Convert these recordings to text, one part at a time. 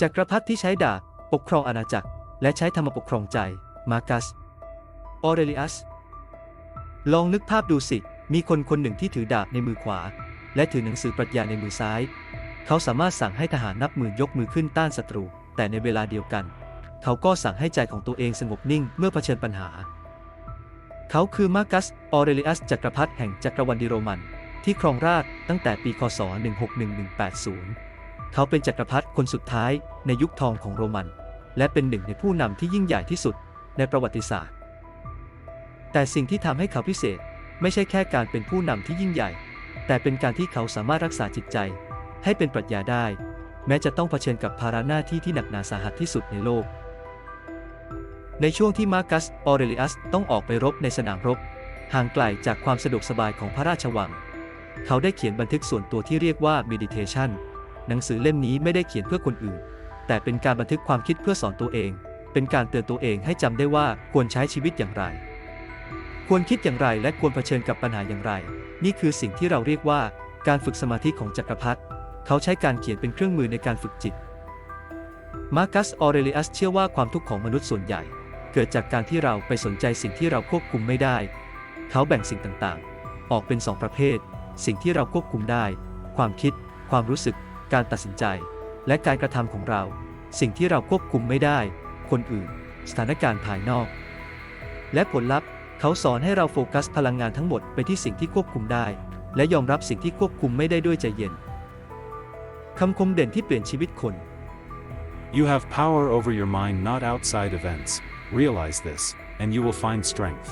จักรพรรดิที่ใช้ดาบปกครองอาณาจักร และใช้ธรรมปกครองใจ มาร์กัส ออเรลิอัส ลองนึกภาพดูสิ มีคนคนหนึ่งที่ถือดาบในมือขวา และถือหนังสือปรัชญาในมือซ้าย เขาสามารถสั่งให้ทหารนับหมื่นยกมือขึ้นต้านศัตรู แต่ในเวลาเดียวกัน เขาก็สั่งให้ใจของตัวเองสงบนิ่งเมื่อเผชิญปัญหา เขาคือมาร์กัส ออเรลิอัส จักรพรรดิแห่งจักรวรรดิโรมัน ที่ครองราชตั้งแต่ปี คศ 161180 เขาเป็นจักรพรรดิคนสุดท้ายในยุคทองของโรมัน และเป็นหนึ่งในผู้นำที่ยิ่งใหญ่ที่สุดในประวัติศาสตร์ แต่สิ่งที่ทำให้เขาพิเศษไม่ใช่แค่การเป็นผู้นำที่ยิ่งใหญ่ แต่เป็นการที่เขาสามารถรักษาจิตใจ ให้เป็นปรัชญาได้ แม้จะต้องเผชิญกับภาระหน้าที่ที่หนักหนาสาหัสที่สุดในโลก ในช่วงที่มาร์กัสออเรลิอัสต้องออกไปรบในสนามรบ ห่างไกลจากความสะดวกสบายของพระราชวัง เขาได้เขียนบันทึกส่วนตัวที่เรียกว่า meditation หนังสือเล่มนี้ไม่ได้เขียนเพื่อคนอื่น แต่เป็นการบันทึกความคิดเพื่อสอนตัวเอง เป็นการเตือนตัวเองให้จำได้ว่าควรใช้ชีวิตอย่างไร ควรคิดอย่างไรและควรเผชิญกับปัญหาอย่างไร นี่คือสิ่งที่เราเรียกว่าการฝึกสมาธิของจักรพรรดิเขาใช้การเขียนเป็นเครื่องมือในการฝึกจิต มาร์กัส ออเรเลิอัสเชื่อว่าความทุกข์ของมนุษย์ส่วนใหญ่ เกิดจากการที่เราไปสนใจสิ่งที่เราควบคุมไม่ได้ เขาแบ่งสิ่งต่างๆ ออกเป็นสองประเภท สิ่งที่เราควบคุมได้ ความคิด ความรู้สึก การตัดสินใจ และการกระทำของเรา สิ่งที่เราควบคุมไม่ได้ คนอื่น สถานการณ์ภายนอก และผลลัพธ์ เขาสอนให้เราโฟกัสพลังงานทั้งหมดไปที่สิ่งที่ควบคุมได้ และยอมรับสิ่งที่ควบคุมไม่ได้ด้วยใจเย็นคำคมเด่นที่เปลี่ยนชีวิตคน You have power over your mind, not outside events. Realize this, and you will find strength.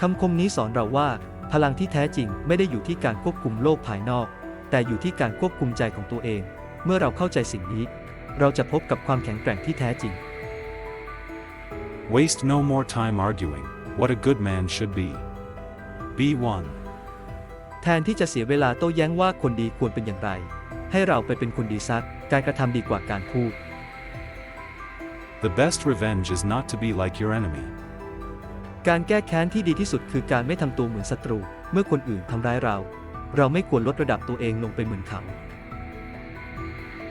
คำคมนี้สอนเราว่า พลังที่แท้จริงไม่ได้อยู่ที่การควบคุมโลกภายนอก แต่อยู่ที่การควบคุมใจของตัวเอง เมื่อเราเข้าใจสิ่งนี้ เราจะพบกับความแข็งแกร่งที่แท้จริง Waste no more time arguing what a good man should be. Be one. แทนที่จะเสียเวลาโต้แย้งว่าคนดีควรเป็นอย่างไร ให้เราไปเป็นคนดีซัก การกระทำดีกว่าการพูด The best revenge is not to be like your enemy. การแก้แค้นที่ดีที่สุดคือการไม่ทำตัวเหมือนศัตรู เมื่อคนอื่นทำร้ายเรา เราไม่ควรลดระดับตัวเองลงไปเหมือนเขา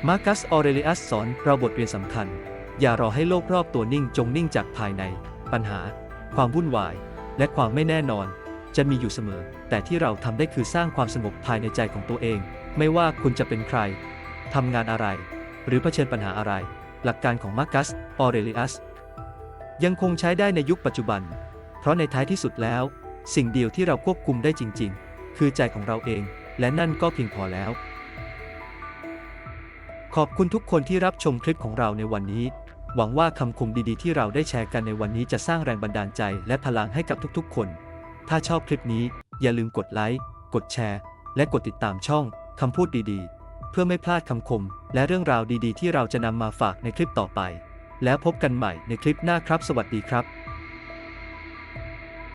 มาร์กัส ออเรเลิอัสสอนเราบทเรียนสำคัญ อย่ารอให้โลกรอบตัวนิ่งจงนิ่งจากภายใน ปัญหา ความวุ่นวาย และความไม่แน่นอน จะมีอยู่เสมอ แต่ที่เราทำได้คือสร้างความสงบภายในใจของตัวเอง ไม่ว่าคุณจะเป็นใครทำงานอะไร หรือเผชิญปัญหาอะไร หลักการของมาร์กัส ออเรเลิอัสยังคงใช้ได้ในยุคปัจจุบัน เพราะในท้ายที่สุดแล้ว สิ่งเดียวที่เราควบคุมได้จริง ๆ คือใจของเราเอง และนั่นก็เพียงพอแล้ว ขอบคุณทุกคนที่รับชมคลิปของเราในวันนี้ หวังว่าคำคมดีๆ ที่เราได้แชร์กันในวันนี้จะสร้างแรงบันดาลใจและพลังให้กับทุกๆ คน ถ้าชอบคลิปนี้ อย่าลืมกดไลค์กดแชร์ และกดติดตามช่องคำพูดดีๆ เพื่อไม่พลาดคำคม และเรื่องราวดีๆ ที่เราจะนำมาฝากในคลิปต่อไป แล้วพบกันใหม่ในคลิปหน้าครับ สวัสดีครับ